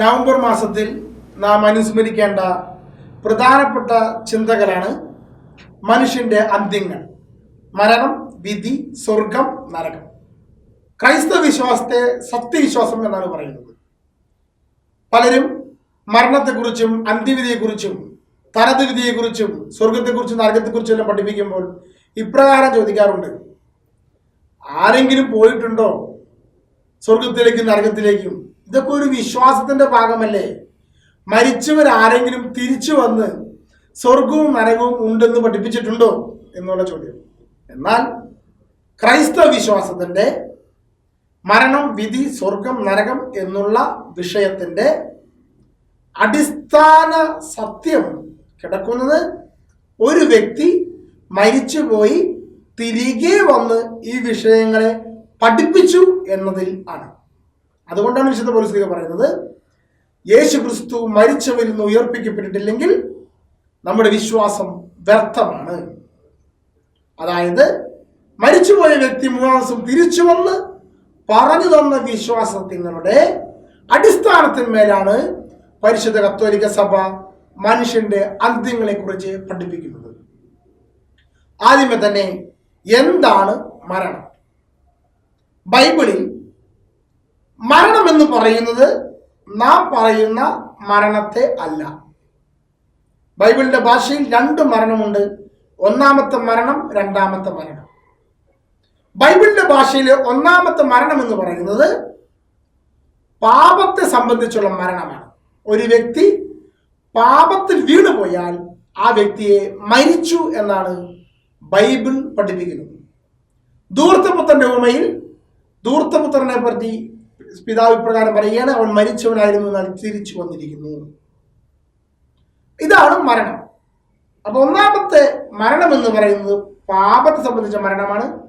November മാസത്തിൽ നാം അനുസ്മരിക്കേണ്ട പ്രധാനപ്പെട്ട ചിന്തകളാണ് മനുഷ്യന്റെ അന്ത്യങ്ങൾ. മരണം വിധി സ്വർഗം നരകം. ക്രൈസ്തവ വിശ്വാസത്തെ സത്യവിശ്വാസം എന്നാണ് പറയുന്നത്. പലരും മരണത്തെക്കുറിച്ചും അന്ത്യവിധിയെക്കുറിച്ചും തനതുവിധിയെക്കുറിച്ചും സ്വർഗത്തെക്കുറിച്ചും നരകത്തെക്കുറിച്ചും എല്ലാം പഠിപ്പിക്കുമ്പോൾ ഇപ്രകാരം ചോദിക്കാറുണ്ട്. ആരെങ്കിലും പോയിട്ടുണ്ടോ സ്വർഗത്തിലേക്കും നരകത്തിലേക്കും? ഇതൊക്കെ ഒരു വിശ്വാസത്തിന്റെ ഭാഗമല്ലേ? മരിച്ചവർ ആരെങ്കിലും തിരിച്ചു വന്ന് സ്വർഗവും നരകവും ഉണ്ടെന്ന് പഠിപ്പിച്ചിട്ടുണ്ടോ എന്നുള്ള ചോദ്യം. എന്നാൽ ക്രൈസ്തവ വിശ്വാസത്തിന്റെ മരണം വിധി സ്വർഗം നരകം എന്നുള്ള വിഷയത്തിന്റെ അടിസ്ഥാന സത്യം കിടക്കുന്നത് ഒരു വ്യക്തി മരിച്ചുപോയി തിരികെ വന്ന് ഈ വിഷയങ്ങളെ പഠിപ്പിച്ചു എന്നതിൽ ആണ്. അതുകൊണ്ടാണ് വിശുദ്ധ പോലീസ് പറയുന്നത് യേശു ക്രിസ്തു മരിച്ചവരിൽ നിന്ന് ഉയർപ്പിക്കപ്പെട്ടിട്ടില്ലെങ്കിൽ നമ്മുടെ വിശ്വാസം വ്യർത്ഥമാണ്. അതായത് മരിച്ചുപോയ വ്യക്തി മൂന്നാം തിരിച്ചു വന്ന് പറഞ്ഞു തന്ന വിശ്വാസത്തിങ്ങളുടെ അടിസ്ഥാനത്തിന്മേലാണ് പരിശുദ്ധ കത്തോലിക്ക സഭ മനുഷ്യന്റെ അന്ത്യങ്ങളെ കുറിച്ച് പഠിപ്പിക്കുന്നത്. ആദ്യമേ തന്നെ എന്താണ് മരണം? ബൈബിളിൽ മരണം എന്ന് പറയുന്നത് നാം പറയുന്ന മരണത്തെ അല്ല. ബൈബിളിന്റെ ഭാഷയിൽ രണ്ട് മരണമുണ്ട്. ഒന്നാമത്തെ മരണം രണ്ടാമത്തെ മരണം. ബൈബിളിന്റെ ഭാഷയിൽ ഒന്നാമത്തെ മരണം എന്ന് പറയുന്നത് പാപത്തെ സംബന്ധിച്ചുള്ള മരണമാണ്. ഒരു വ്യക്തി പാപത്തിൽ വീണുപോയാൽ ആ വ്യക്തിയെ മരിച്ചു എന്നാണ് ബൈബിൾ പഠിപ്പിക്കുന്നത്. ദൂർത്തപുത്രന്റെ ഉമയിൽ ദൂർത്തപുത്രനെ പറ്റി പിതാവ് ഇപ്രകാരം പറയുകയാണ് അവൻ മരിച്ചവനായിരുന്നു എന്നാൽ തിരിച്ചു വന്നിരിക്കുന്നു. ഇതാണ് മരണം. അപ്പൊ ഒന്നാമത്തെ മരണം എന്ന് പറയുന്നത് പാപത്തെ സംബന്ധിച്ച മരണമാണ്.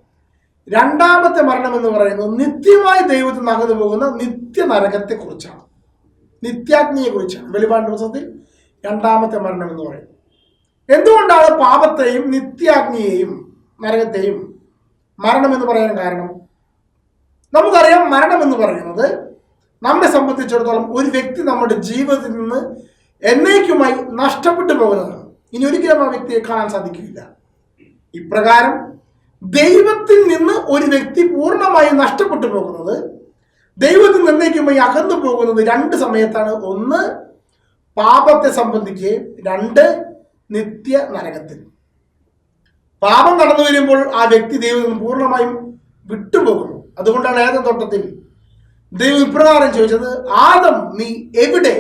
രണ്ടാമത്തെ മരണം എന്ന് പറയുന്നത് നിത്യമായി ദൈവത്തിൽ നിന്ന് അകന്നു പോകുന്ന നിത്യ നരകത്തെ കുറിച്ചാണ് നിത്യാഗ്നിയെ കുറിച്ചാണ് വെളിപാട് ദിവസത്തിൽ രണ്ടാമത്തെ മരണം എന്ന് പറയുന്നത്. എന്തുകൊണ്ടാണ് പാപത്തെയും നിത്യാഗ്നിയെയും നരകത്തെയും മരണം എന്ന് പറയാൻ കാരണം? നമുക്കറിയാം മരണം എന്ന് പറയുന്നത് നമ്മെ സംബന്ധിച്ചിടത്തോളം ഒരു വ്യക്തി നമ്മുടെ ജീവിതത്തിൽ നിന്ന് എന്നേക്കുമായി നഷ്ടപ്പെട്ടു പോകുന്നതാണ്. ഇനി ഒരിക്കലും ആ വ്യക്തിയെ കാണാൻ സാധിക്കില്ല. ഇപ്രകാരം ദൈവത്തിൽ നിന്ന് ഒരു വ്യക്തി പൂർണമായി നഷ്ടപ്പെട്ടു പോകുന്നത് ദൈവത്തിൽ നിന്നേക്കുമായി അകന്നു പോകുന്നത് രണ്ട് സമയത്താണ്. ഒന്ന് പാപത്തെ സംബന്ധിച്ച്. രണ്ട് നിത്യ നരകത്തിൽ. പാപം നടന്നു വരുമ്പോൾ ആ വ്യക്തി ദൈവത്തിൽ നിന്ന് പൂർണമായും വിട്ടുപോകുന്നു. അതുകൊണ്ടാണ് ഏതം തോട്ടത്തിൽ? ദൈവം ഇപ്രകാരം ചോദിച്ചത് ആദം നീ എവിടെ?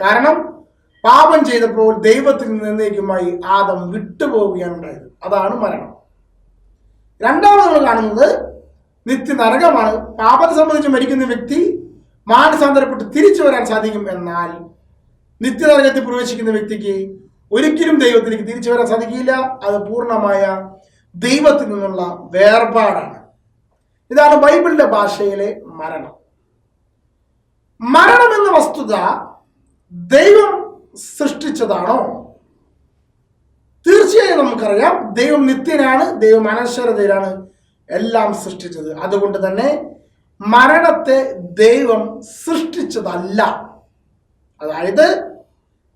കാരണം പാപം ചെയ്തപ്പോൾ ദൈവത്തിൽ നിന്നേക്കുമായി ആദം വിട്ടുപോവുകയാണ് ഉണ്ടായത്. അതാണ് മരണം. രണ്ടാമത് നമ്മൾ കാണുന്നത് നിത്യ നരകമാണ് പാപത്തെ സംബന്ധിച്ച് മരിക്കുന്ന വ്യക്തി മാനസാന്തരപ്പെട്ട് തിരിച്ചു വരാൻ സാധിക്കും എന്നാൽ നിത്യനരകത്തിൽ പ്രവേശിക്കുന്ന വ്യക്തിക്ക് ഒരിക്കലും ദൈവത്തിലേക്ക് തിരിച്ചു വരാൻ സാധിക്കില്ല അത് പൂർണമായ ദൈവത്തിൽ നിന്നുള്ള വേർപാടാണ്. ഇതാണ് ബൈബിളിന്റെ ഭാഷയിലെ മരണം. മരണം എന്ന വസ്തുത ദൈവം സൃഷ്ടിച്ചതാണോ? തീർച്ചയായും നമുക്കറിയാം ദൈവം നിത്യനാണ് ദൈവം അനശ്വരതയിലാണ് എല്ലാം സൃഷ്ടിച്ചത്. അതുകൊണ്ട് തന്നെ മരണത്തെ ദൈവം സൃഷ്ടിച്ചതല്ല. അതായത്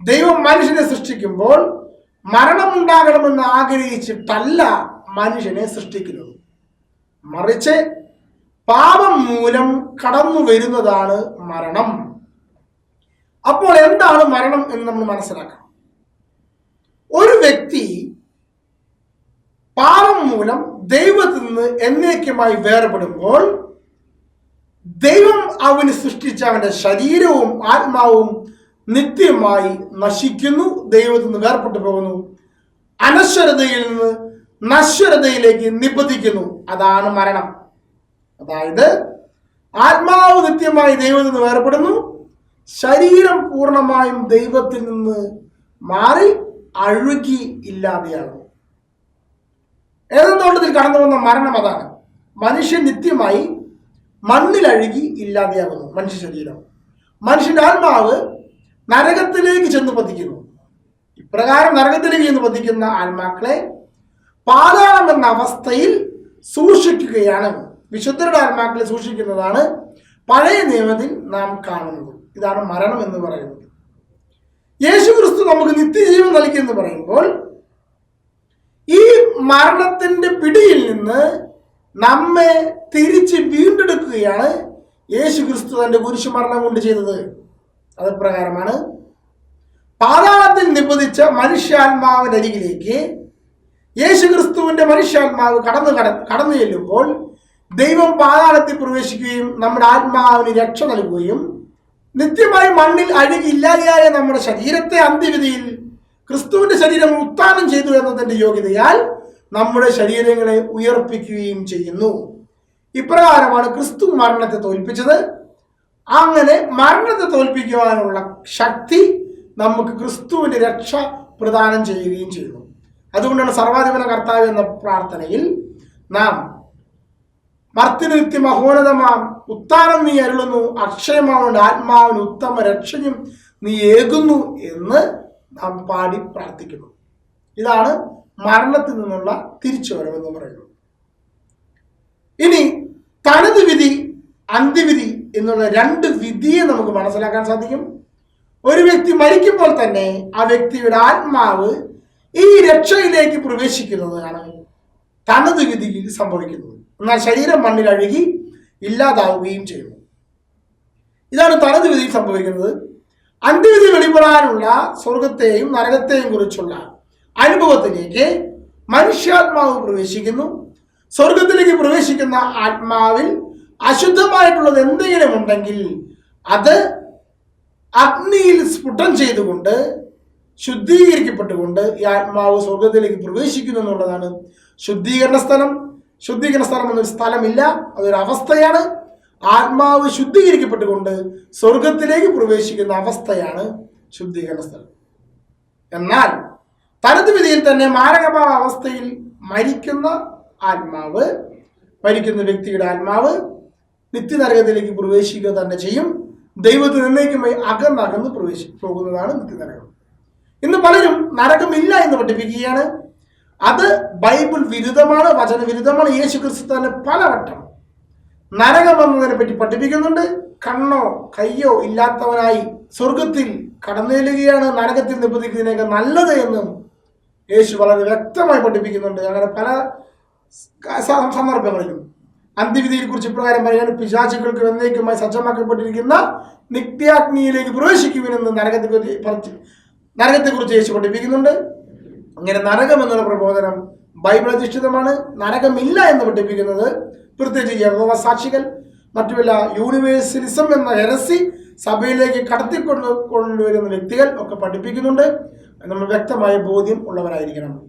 ദൈവം മനുഷ്യനെ സൃഷ്ടിക്കുമ്പോൾ മരണം ഉണ്ടാകണമെന്ന് ആഗ്രഹിച്ചിട്ടല്ല മനുഷ്യനെ സൃഷ്ടിക്കുന്നത്. മറിച്ച് പാപം മൂലം കടന്നു വരുന്നതാണ് മരണം. അപ്പോൾ എന്താണ് മരണം എന്ന് നമ്മൾ മനസ്സിലാക്കണം. ഒരു വ്യക്തി പാപം മൂലം ദൈവത്തിൽ നിന്ന് എന്നേക്കുമായി വേർപെടുമ്പോൾ ദൈവം അവന് സൃഷ്ടിച്ച അവന്റെ ശരീരവും ആത്മാവും നിത്യമായി നശിക്കുന്നു ദൈവത്തിൽ നിന്ന് വേർപെട്ടു പോകുന്നു അനശ്വരതയിൽ നിന്ന് നശ്വരതയിലേക്ക് നിബന്ധിക്കുന്നു. അതാണ് മരണം. അതായത് ആത്മാവ് നിത്യമായി ദൈവത്തിൽ നിന്ന് വേർപെടുന്നു. ശരീരം പൂർണമായും ദൈവത്തിൽ നിന്ന് മാറി അഴുകി ഇല്ലാതെയാകുന്നു ഏതെന്തോട്ടത്തിൽ കടന്നു വന്ന മരണം അതാണ്. മനുഷ്യൻ നിത്യമായി മണ്ണിൽ അഴുകി ഇല്ലാതെയാകുന്നു മനുഷ്യ ശരീരം. മനുഷ്യന്റെ ആത്മാവ് നരകത്തിലേക്ക് ചെന്ന് പതിക്കുന്നു. ഇപ്രകാരം നരകത്തിലേക്ക് ചെന്ന് പതിക്കുന്ന ആത്മാക്കളെ പാതാളം എന്ന അവസ്ഥയിൽ സൂക്ഷിക്കുകയാണ്. വിശുദ്ധരുടെ ആത്മാക്കളെ സൂക്ഷിക്കുന്നതാണ് പഴയ നിയമത്തിൽ നാം കാണുന്നത്. ഇതാണ് മരണം എന്ന് പറയുന്നത്. യേശു ക്രിസ്തു നമുക്ക് നിത്യജീവൻ നൽകി എന്ന് പറയുമ്പോൾ ഈ മരണത്തിന്റെ പിടിയിൽ നിന്ന് നമ്മെ തിരിച്ച് വീണ്ടെടുക്കുകയാണ് യേശു ക്രിസ്തു തന്റെ കുരിശു മരണം കൊണ്ട് ചെയ്തത്. അത് പ്രകാരമാണ് പാതാളത്തിൽ നിബന്ധിച്ച മനുഷ്യാത്മാവിന്റെ അരികിലേക്ക് യേശു ക്രിസ്തുവിന്റെ മനുഷ്യാത്മാവ് കടന്നു കട കടന്നു ചെല്ലുമ്പോൾ ദൈവം പാതാളത്തിൽ പ്രവേശിക്കുകയും നമ്മുടെ ആത്മാവിന് രക്ഷ നൽകുകയും നിത്യമായി മണ്ണിൽ അഴുകില്ലാതെയായ നമ്മുടെ ശരീരത്തെ അന്ത്യവിധിയിൽ ക്രിസ്തുവിന്റെ ശരീരം ഉത്ഥാനം ചെയ്തു എന്നതിന്റെ യോഗ്യതയാൽ നമ്മുടെ ശരീരങ്ങളെ ഉയർപ്പിക്കുകയും ചെയ്യുന്നു. ഇപ്രകാരമാണ് ക്രിസ്തു മരണത്തെ തോൽപ്പിച്ചത്. അങ്ങനെ മരണത്തെ തോൽപ്പിക്കുവാനുള്ള ശക്തി നമുക്ക് ക്രിസ്തുവിന്റെ രക്ഷ പ്രദാനം ചെയ്യുകയും ചെയ്യുന്നു. അതുകൊണ്ടാണ് സർവാധിപന കർത്താവ് എന്ന പ്രാർത്ഥനയിൽ നാം മർത്തിനിത്യ മഹോന്നതമാം ഉത്താനം നീ അരുളുന്നു അക്ഷയമാവുണ്ട് ആത്മാവിന് ഉത്തമ രക്ഷയും നീ ഏകുന്നു എന്ന് നാം പാടി പ്രാർത്ഥിക്കുന്നു. ഇതാണ് മരണത്തിൽ നിന്നുള്ള തിരിച്ചുവരവെന്ന് പറയുന്നത്. ഇനി തനത് വിധി അന്ത്യവിധി എന്നുള്ള രണ്ട് വിധിയെ നമുക്ക് മനസ്സിലാക്കാൻ സാധിക്കും. ഒരു വ്യക്തി മരിക്കുമ്പോൾ തന്നെ ആ വ്യക്തിയുടെ ആത്മാവ് ഈ രക്ഷയിലേക്ക് പ്രവേശിക്കുന്നതാണ്. തനത് വിധിയിൽ സംഭവിക്കുന്നത്. എന്നാൽ ശരീരം മണ്ണിൽ അഴുകി ഇല്ലാതാവുകയും ചെയ്യുന്നു. ഇതാണ് തനത് വിധിയിൽ സംഭവിക്കുന്നത്. അന്ത്യവിധി വെളിപ്പെടാനുള്ള സ്വർഗത്തെയും നരകത്തെയും കുറിച്ചുള്ള അനുഭവത്തിലേക്ക് മനുഷ്യാത്മാവ് പ്രവേശിക്കുന്നു. സ്വർഗത്തിലേക്ക് പ്രവേശിക്കുന്ന ആത്മാവിൽ അശുദ്ധമായിട്ടുള്ളത് എന്തെങ്കിലും ഉണ്ടെങ്കിൽ അത് അഗ്നിയിൽ സ്ഫുടം ചെയ്തുകൊണ്ട് ശുദ്ധീകരിക്കപ്പെട്ടുകൊണ്ട് ഈ ആത്മാവ് സ്വർഗത്തിലേക്ക് പ്രവേശിക്കുന്നു എന്നുള്ളതാണ് ശുദ്ധീകരണ സ്ഥലം. ശുദ്ധീകരണ സ്ഥലം എന്നൊരു സ്ഥലമില്ല. അതൊരു അവസ്ഥയാണ്. ആത്മാവ് ശുദ്ധീകരിക്കപ്പെട്ടുകൊണ്ട് സ്വർഗത്തിലേക്ക് പ്രവേശിക്കുന്ന അവസ്ഥയാണ് ശുദ്ധീകരണ സ്ഥലം. എന്നാൽ തനത് വിധിയിൽ തന്നെ മാരകമായ അവസ്ഥയിൽ മരിക്കുന്ന ആത്മാവ് മരിക്കുന്ന വ്യക്തിയുടെ ആത്മാവ് നിത്യനരകത്തിലേക്ക് പ്രവേശിക്കുക തന്നെ ചെയ്യും. ദൈവത്തിൽ നിന്നേക്കുമായി അകന്നകന്ന് പ്രവേശി പോകുന്നതാണ് നിത്യനരകം. ഇന്ന് പലരും നരകമില്ല എന്ന് പഠിപ്പിക്കുകയാണ്. അത് ബൈബിൾ വിരുദ്ധമാണ് വചന വിരുദ്ധമാണ് യേശു ക്രിസ്തു തന്നെ പലവട്ടം നരകം എന്നതിനെ പറ്റി പഠിപ്പിക്കുന്നുണ്ട്. കണ്ണോ കയ്യോ ഇല്ലാത്തവനായി സ്വർഗത്തിൽ കടന്നേലുകയാണ് നരകത്തിൽ നിബന്ധിക്കുന്നതിനേക്കാൾ നല്ലത് എന്നും യേശു വളരെ വ്യക്തമായി പഠിപ്പിക്കുന്നുണ്ട്. അങ്ങനെ പല സന്ദർഭങ്ങളിലും അന്ത്യവിധിയെ കുറിച്ച് ഇപ്രകാരം പറയാണ് പിശാചുക്കൾക്ക് എന്നേക്കുമായി സജ്ജമാക്കപ്പെട്ടിരിക്കുന്ന നിത്യാഗ്നിയിലേക്ക് പ്രവേശിക്കുമെന്ന് നരകത്തെ നരകത്തെക്കുറിച്ച് യേശു പഠിപ്പിക്കുന്നുണ്ട്. അങ്ങനെ നരകം എന്നുള്ള പ്രബോധനം ബൈബിൾ അധിഷ്ഠിതമാണ് നരകമില്ല എന്ന് പഠിപ്പിക്കുന്നത് പ്രത്യേകിച്ച് യഹോവ സാക്ഷികൾ മറ്റുമല്ല യൂണിവേഴ്സലിസം എന്ന ഹെരസി സഭയിലേക്ക് കടത്തിക്കൊണ്ട് കൊണ്ടുവരുന്ന വ്യക്തികൾ ഒക്കെ പഠിപ്പിക്കുന്നുണ്ട്. നമ്മൾ വ്യക്തമായ ബോധ്യം ഉള്ളവരായിരിക്കണം.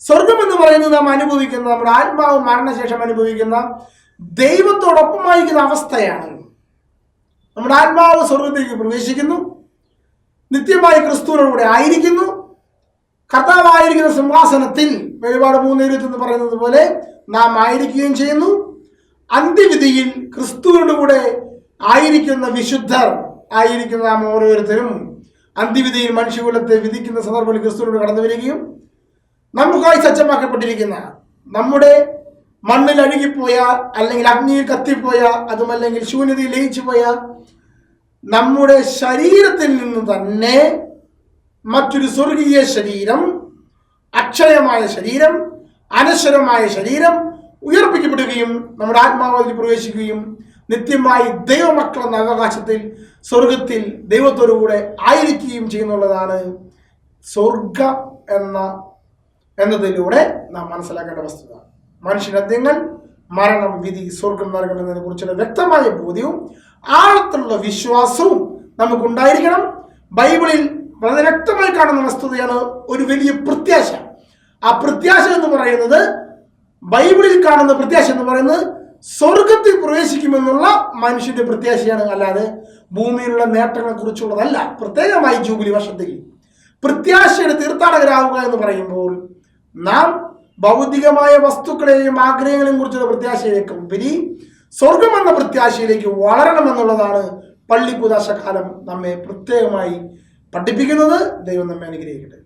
സ്വർഗം എന്ന് പറയുന്നത് നാം അനുഭവിക്കുന്ന നമ്മുടെ ആത്മാവ് മരണശേഷം അനുഭവിക്കുന്ന ദൈവത്തോടൊപ്പമായിരിക്കുന്ന അവസ്ഥയാണ്. നമ്മുടെ ആത്മാവ് സ്വർഗത്തിലേക്ക് പ്രവേശിക്കുന്നു. നിത്യമായി ക്രിസ്തുവിനോടുകൂടെ ആയിരിക്കുന്നു. കർത്താവായിരിക്കുന്ന സിംഹാസനത്തിൽ വെളിപാട് മൂന്ന് ഇരുപത്തി എന്ന് പറയുന്നത് പോലെ നാം ആയിരിക്കുകയും ചെയ്യുന്നു. അന്ത്യവിധിയിൽ ക്രിസ്തുവിനോട് കൂടെ ആയിരിക്കുന്ന വിശുദ്ധർ ആയിരിക്കുന്ന നാം ഓരോരുത്തരും അന്ത്യവിധിയിൽ മനുഷ്യകുലത്തെ വിധിക്കുന്ന സന്ദർഭത്തിൽ ക്രിസ്തുവിനോട് കടന്നു വരികയും നമുക്കായി സജ്ജമാക്കപ്പെട്ടിരിക്കുന്ന നമ്മുടെ മണ്ണിൽ അഴുകിപ്പോയ അല്ലെങ്കിൽ അഗ്നിയിൽ കത്തിപ്പോയ അതുമല്ലെങ്കിൽ ശൂന്യതയിൽ ലയിച്ചു പോയ നമ്മുടെ ശരീരത്തിൽ നിന്ന് തന്നെ മറ്റൊരു സ്വർഗീയ ശരീരം അക്ഷയമായ ശരീരം അനശ്വരമായ ശരീരം ഉയർപ്പിക്കപ്പെടുകയും നമ്മുടെ ആത്മാവിൽ പ്രവേശിക്കുകയും നിത്യമായി ദൈവമക്കൾ എന്ന അവകാശത്തിൽ സ്വർഗത്തിൽ ദൈവത്തോടുകൂടെ ആയിരിക്കുകയും ചെയ്യുന്നുള്ളതാണ് സ്വർഗ എന്ന എന്നതിലൂടെ നാം മനസ്സിലാക്കേണ്ട വസ്തുത. മനുഷ്യനദ്യങ്ങൾ മരണം വിധി സ്വർഗം നരകം എന്നതിനെ കുറിച്ചുള്ള വ്യക്തമായ ബോധ്യവും ആഴത്തിലുള്ള വിശ്വാസവും നമുക്കുണ്ടായിരിക്കണം. ബൈബിളിൽ വളരെ വ്യക്തമായി കാണുന്ന വസ്തുതയാണ് ഒരു വലിയ പ്രത്യാശ. ആ പ്രത്യാശ എന്ന് പറയുന്നത് ബൈബിളിൽ കാണുന്ന പ്രത്യാശ എന്ന് പറയുന്നത് സ്വർഗത്തിൽ പ്രവേശിക്കുമെന്നുള്ള മനുഷ്യന്റെ പ്രത്യാശയാണ് അല്ലാതെ ഭൂമിയിലുള്ള നേട്ടങ്ങളെ കുറിച്ചുള്ളതല്ല. പ്രത്യേകമായി ജൂബിലി വർഷത്തിൽ. പ്രത്യാശയുടെ തീർത്ഥാടകരാവുക എന്ന് പറയുമ്പോൾ നാം ഭൗതികമായ വസ്തുക്കളെയും ആഗ്രഹങ്ങളെയും കുറിച്ചുള്ള പ്രത്യാശയിലേക്ക് ഉപരി സ്വർഗം എന്ന പ്രത്യാശയിലേക്ക് വളരണമെന്നുള്ളതാണ് പള്ളിക്കുദാശകാലം നമ്മെ പ്രത്യേകമായി പഠിപ്പിക്കുന്നത് ദൈവം നമ്മെ അനുഗ്രഹിക്കട്ടെ.